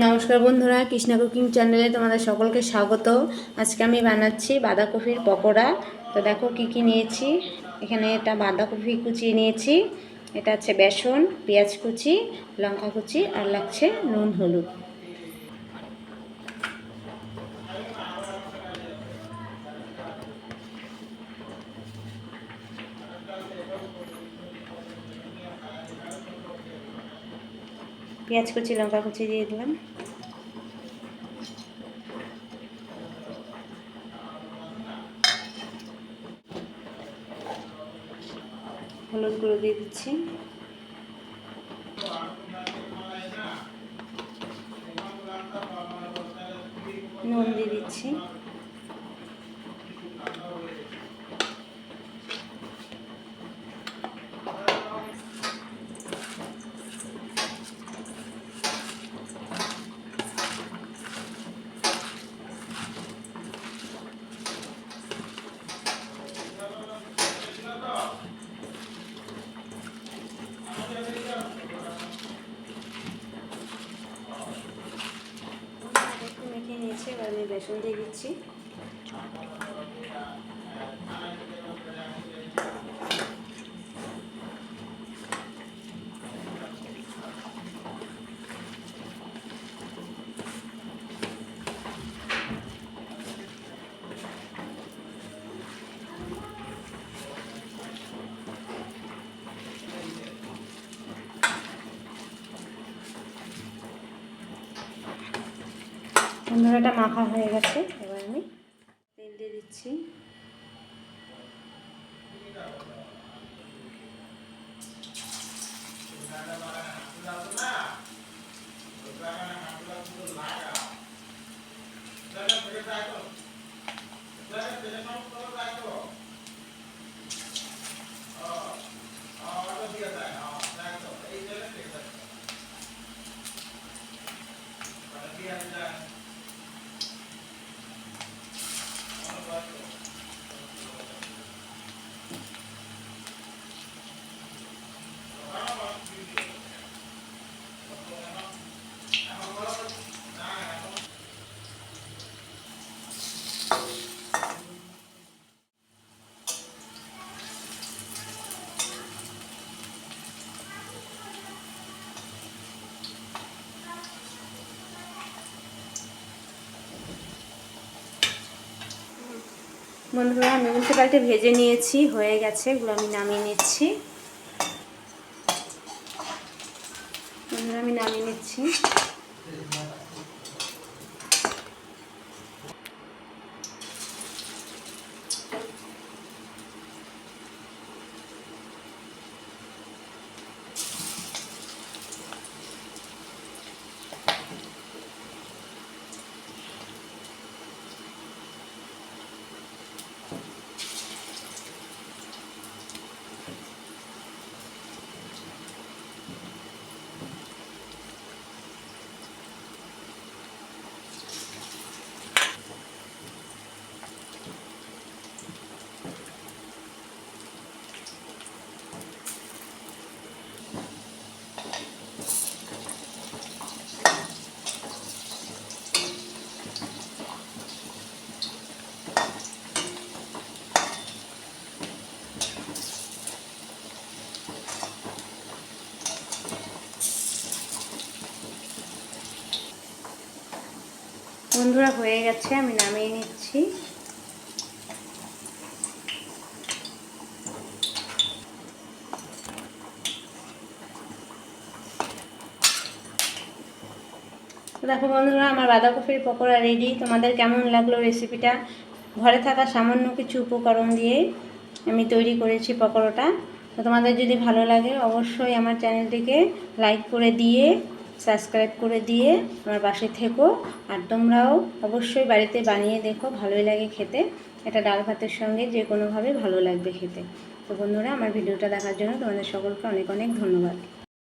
নমস্কার বন্ধুরা, কৃষ্ণা কুকিং চ্যানেলে তোমাদের সকলকে স্বাগত। আজকে আমি বানাচ্ছি বাঁধাকপির পকোড়া। তো দেখো কি কি নিয়েছি। এখানে এটা বাঁধাকপি কুচিয়ে নিয়েছি। এটা হচ্ছে বেসন, পেঁয়াজ কুচি, লঙ্কা কুচি আর লাগছে নুন, হলুদ। পেঁয়াজ কুচি লঙ্কা কুচি দিয়ে দিলাম। হলুদ গুঁড়ো দিয়ে দিচ্ছি। নুন দিয়ে দিচ্ছি একটু মেখে নিয়েছি এবার আমি বেসন দিয়ে দিচ্ছি। বন্ধুরাটা মাখা হয়ে গেছে এবার আমি তেল দিয়ে দিচ্ছি। বন্ধুরা, আমি উল্টে পাল্টে ভেজে নিয়েছি, হয়ে গেছে, এগুলো আমি নামিয়ে নিচ্ছি। বন্ধুরা, আমি নামিয়ে নিচ্ছি। বন্ধুরা, হয়ে গেছে, আমি নামিয়ে নিচ্ছি। দেখো বন্ধুরা, আমার বাঁধাকপির পকোড়া রেডি তোমাদের কেমন লাগল রেসিপিটা ঘরে থাকা সামান্য কিছু উপকরণ দিয়ে আমি তৈরি করেছি পকোড়াটা। তো তোমাদের যদি ভালো লাগে, অবশ্যই আমার চ্যানেলটিকে লাইক করে দিয়ে সাবস্ক্রাইব করে দিয়ে আমার পাশে থেকো। আর তোমরাও অবশ্যই বাড়িতে বানিয়ে দেখো, ভালোই লাগে খেতে। এটা ডাল ভাতের সঙ্গে যে কোনোভাবে ভালো লাগবে খেতে। তো বন্ধুরা, আমার ভিডিওটা দেখার জন্য তোমাদের সকলকে অনেক অনেক ধন্যবাদ।